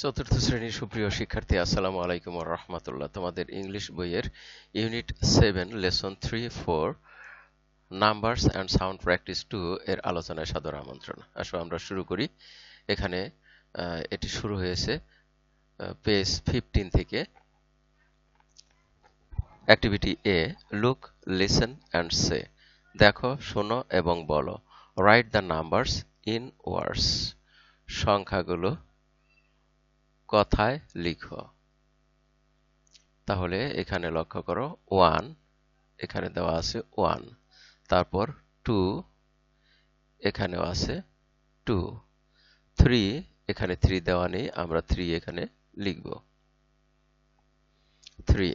চতুর্থ শ্রেণির সুপ্রিয় শিক্ষার্থী, আসসালামু আলাইকুম রহমতুল্লাহ। তোমাদের ইংলিশ বইয়ের unit seven lesson three four numbers and sound practice two এর আলোচনায় সাদর আমন্ত্রণ। আসো, আমরা শুরু করি। এখানে এটি শুরু হয়েছে পেজ ফিফটিন থেকে। Activity A look listen and say দেখো, শোনো এবং বলো। Write the numbers in words সংখ্যাগুলো কথায় লিখো। তাহলে এখানে লক্ষ্য করো ওয়ান এখানে দেওয়া আছে ওয়ান তারপর টু এখানেও আছে টু থ্রি এখানে থ্রি দেওয়া নেই, আমরা থ্রি এখানে লিখব। Three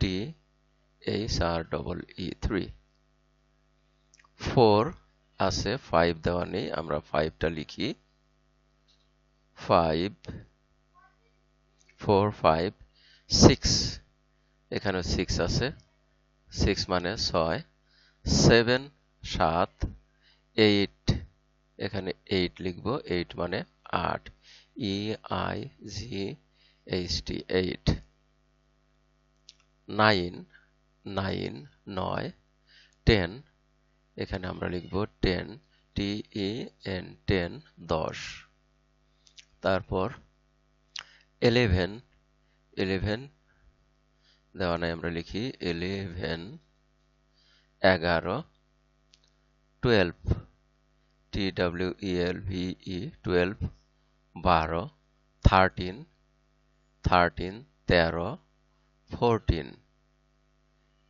T H R double E three four আছে ফাইভ দেওয়া নেই, আমরা ফাইভটা লিখি। ফাইভ ফোর ফাইভ সিক্স এখানে সিক্স আছে। সিক্স মানে ছয়। সেভেন সাত এইট এখানে এইট লিখব। এইট মানে আট। E I G H T eight nine nine নয়। টেন এখানে আমরা লিখব ten T E N ten দশ। তারপর ইলেভেন ইলেভেন দেওয়া নাই আমরা লিখি ইলেভেন এগারো twelve T W V E twelve বারো থার্টিন থার্টিন তেরো ফোরটিন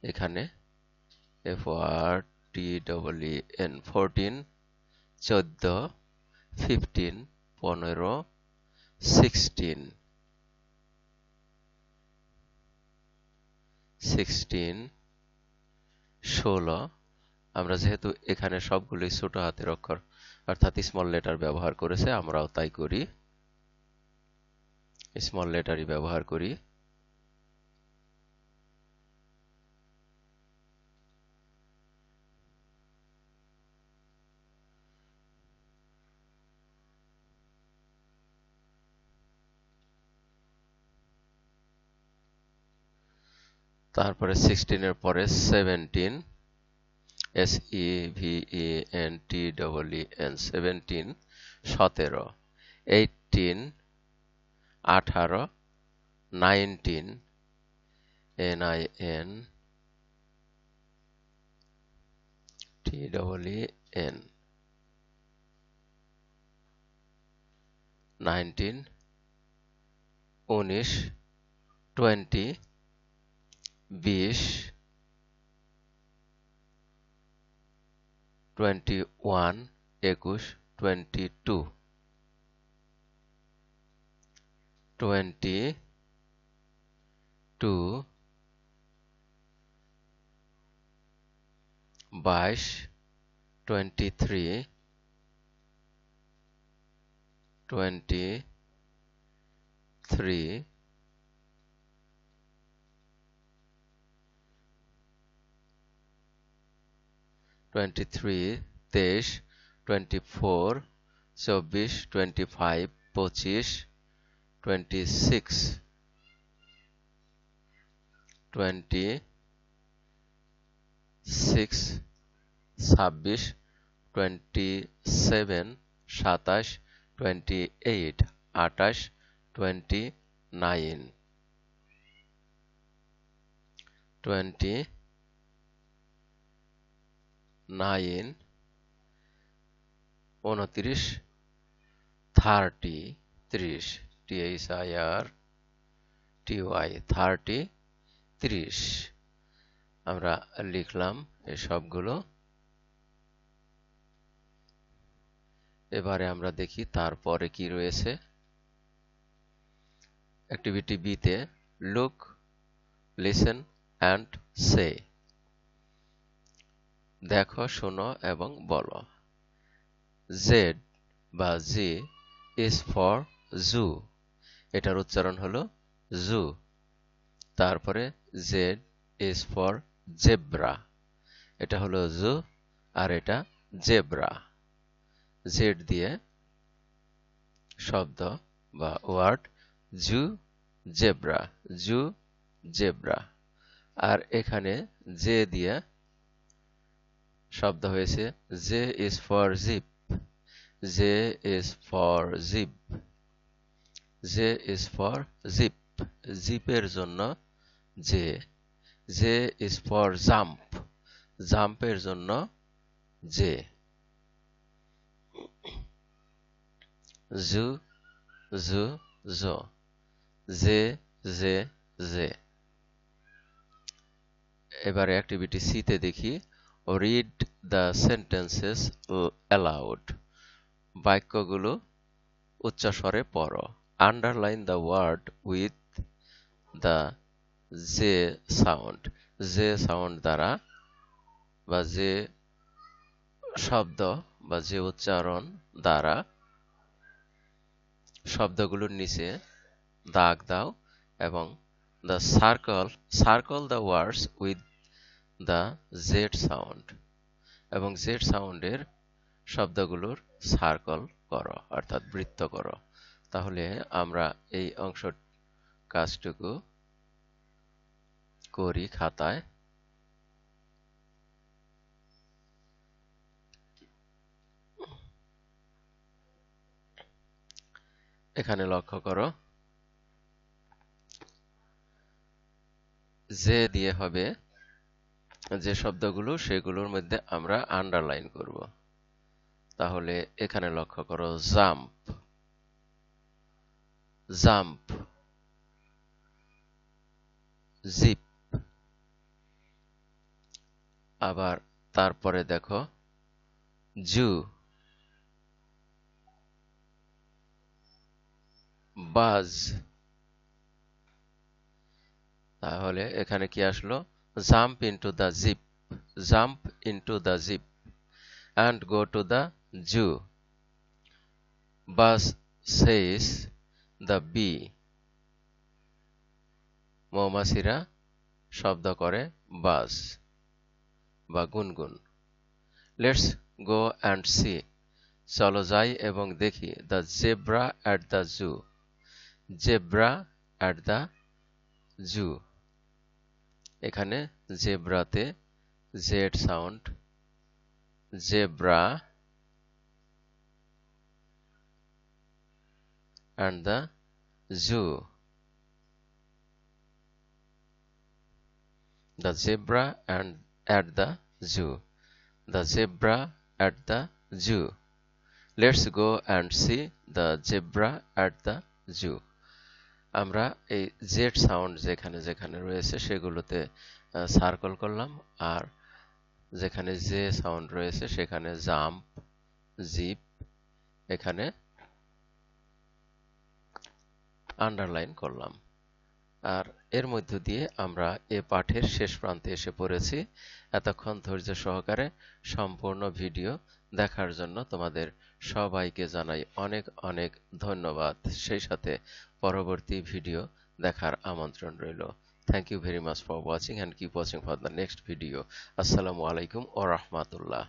এখানে F R T E N fourteen চোদ্দ ফিফটিন পনেরো সিক্সটিন সিক্সটিন ষোলো, আমরা যেহেতু এখানে সবগুলোই ছোট হাতের অক্ষর, অর্থাৎ স্মল লেটার ব্যবহার করেছে, আমরাও তাই করি। স্মল লেটারই ব্যবহার করি। তারপরে সিক্সটিনের পরে seventeen S E V E N T double E N seventeen সতেরো এইটিন আঠারো nineteen N I N T double E N nineteen উনিশ টোয়েন্টি বিশ টোয়েন্টি ওয়ান একুশ টোয়েন্টি টু টোয়েন্টি টু বাইশ twenty three twenty three twenty three তেইশ twenty four চব্বিশ twenty five পঁচিশ twenty six twenty six ছাব্বিশ twenty seven সাতাশ twenty eight আটাশ টোয়েন্টি নাইন টোয়েন্টি নাইন উনত্রিশ থার্টি, ত্রিশ TH I R T Y thirty, ত্রিশ। আমরা লিখলাম এসবগুলো এবারে আমরা দেখি তারপরে কি রয়েছে। অ্যাক্টিভিটি বিতে লুক লিসেন অ্যান্ড সে দেখো, শোনো এবং বলো। জেড বা জি ইজ ফর জু এটার উচ্চারণ হলো জু তারপরে জেড ইজ ফর জেব্রা এটা হলো জু আর এটা জেব্রা জেড দিয়ে শব্দ বা word zoo zebra zoo zebra আর এখানে জে দিয়ে শব্দ হয়েছে J is for zip J is for zip J is for zip জিপের জন্য J J is for jump জাম্পের জন্য জে জু জু জো জে জে জে এবারে অ্যাক্টিভিটি সি তে দেখি। রিড দ্য সেন্টেন্সেস অ্যালাউড বাক্যগুলো উচ্চস্বরে পড়ো। Underline the word with the J sound J sound দ্বারা বা যে শব্দ বা যে উচ্চারণ দ্বারা শব্দগুলোর নিচে দাগ দাও এবং the circle circle the words with the Z sound এবং জেড সাউন্ডের শব্দগুলোর সার্কল করো, অর্থাৎ বৃত্ত করো। তাহলে আমরা এই অংশ কাজটুকু করি খাতায়। এখানে লক্ষ্য করো। যে দিয়ে হবে যে শব্দগুলো, সেগুলোর মধ্যে আমরা আন্ডারলাইন করব। তাহলে এখানে লক্ষ্য করো জাম্প জাম্প জিপ আবার তারপরে দেখো জু বাজ তাহলে এখানে কি আসলো? Jump into the zip jump into the zip and go to the zoo buzz says the bee মৌমাছিরা শব্দ করে বাস বা গুনগুন। লেটস গো অ্যান্ড সি চলো যাই এবং দেখি the zebra at the zoo zebra at the zoo এখানে জেব্রাতে Z sound zebra and the zoo. The zebra and at the zoo. The zebra at the zoo. Let's go and see the zebra at the zoo. আমরা এই Z sound যেখানে যেখানে রয়েছে সেগুলোতে circle করলাম। আর যেখানে যে সাউন্ড রয়েছে সেখানে জাম্প জিপ এখানে আন্ডারলাইন করলাম। আর এর মধ্য দিয়ে আমরা এ পাঠের শেষ প্রান্তে এসে পড়েছি। এতক্ষণ ধৈর্য সহকারে সম্পূর্ণ ভিডিও দেখার জন্য তোমাদের সবাইকে জানাই অনেক অনেক ধন্যবাদ। সেই সাথে পরবর্তী ভিডিও দেখার আমন্ত্রণ রইল। Thank you very much for watching and keep watching for the next video আসসালামু আলাইকুম ও রহমাতুল্লাহ